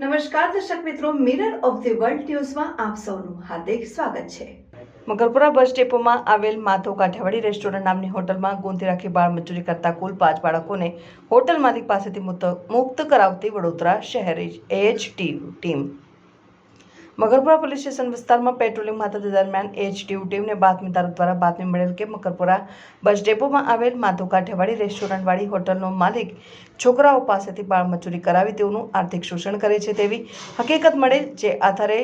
નમસ્કાર, દર્શક મિત્રો મિરર ઓફ ધી વર્લ્ડ ન્યૂઝમાં આપ સૌનું હાર્દિક સ્વાગત છે. મકરપુરા બસ ડેપોમાં આવેલ માધવ કાઠિયાવાડી રેસ્ટોરન્ટ નામની હોટલમાં ગોંધી રાખી બાળ મજૂરી કરતા કુલ પાંચ બાળકોને હોટલ માલિક પાસેથી મુક્ત કરાવતી વડોદરા શહેર AHT team. Makarpura police station વિસ્તારમાં પેટ્રોલિંગ માતા દરમિયાન એચટીયુ ટીમને બાતમીદારો દ્વારા બાતમી મળેલ કે મકરપુરા બસ ડેપોમાં આવેલ માધવ કાઠિયાવાડી રેસ્ટોરન્ટવાળી હોટલનો માલિક છોકરાઓ પાસેથી બાળમજૂરી કરાવી તેઓનું આર્થિક શોષણ કરે છે તેવી હકીકત મળેલ જે આધારે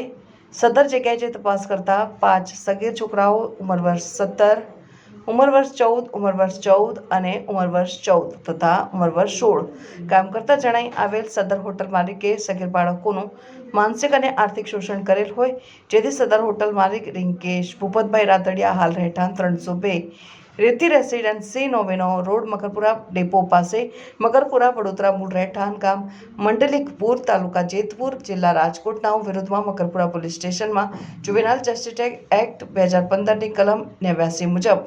સદર જગ્યાએ જે તપાસ કરતા પાંચ સગીર છોકરાઓ ઉંમર વર્ષ સત્તર ઉંમર વર્ષ ચૌદ, ઉંમર વર્ષ ચૌદ અને ઉંમર વર્ષ ચૌદ તથા ઉંમર વર્ષ સોળ. કામ કરતા જણાઈ આવેલ સદર હોટલ માલિકે સગીર બાળકોનું માનસિક અને આર્થિક શોષણ કરેલ હોય, જેથી સદર હોટલ માલિક રિંકેશ ભૂપતભાઈ રાતડિયા હાલ રહેઠાણ ત્રણસો બે. રેતી રેસિડેન્સી નોવેનો રોડ, મકરપુરા ડેપો પાસે મકરપુરા વડોદરા મૂળ રહેઠાણ ગામ, મંડલિકપુર તાલુકા જેતપુર જિલ્લા રાજકોટના વિરુદ્ધમાં મકરપુરા પોલીસ સ્ટેશનમાં જુવેનાઇલ જસ્ટિસ એક્ટ બે હજાર પંદરની કલમ નેવ્યાસી મુજબ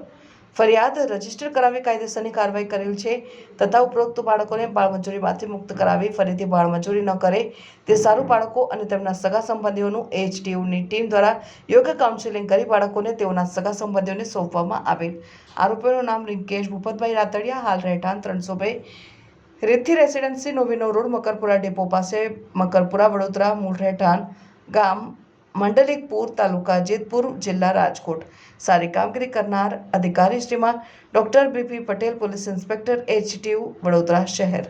ફરિયાદ રજિસ્ટર કરાવી કાયદેસરની કાર્યવાહી કરેલ છે. તથા ઉપરોક્ત બાળકોને બાળમજૂરીમાંથી મુક્ત કરાવી ફરીથી બાળમજૂરી ન કરે તે સારું બાળકો અને તેમના સગા સંબંધીઓનું એચટીયુની ટીમ દ્વારા યોગ્ય કાઉન્સેલિંગ કરી બાળકોને તેઓના સગા સંબંધીઓને સોંપવામાં આવેલ આરોપીઓનું નામ રિંકેશ ભૂપતભાઈ રાતડિયા, હાલ રહેઠાણ ત્રણસો બે રેથી રેસિડેન્સી નોવિનો રોડ મકરપુરા ડેપો પાસે મકરપુરા વડોદરા, મૂળ રહેઠાણ ગામ મંડલિકપુર તાલુકા જેતપુર જિલ્લા રાજકોટ. સારી કામગીરી કરનાર અધિકારીશ્રીમાં doctor BP Patel, police inspector HTU Vadodara શહેર.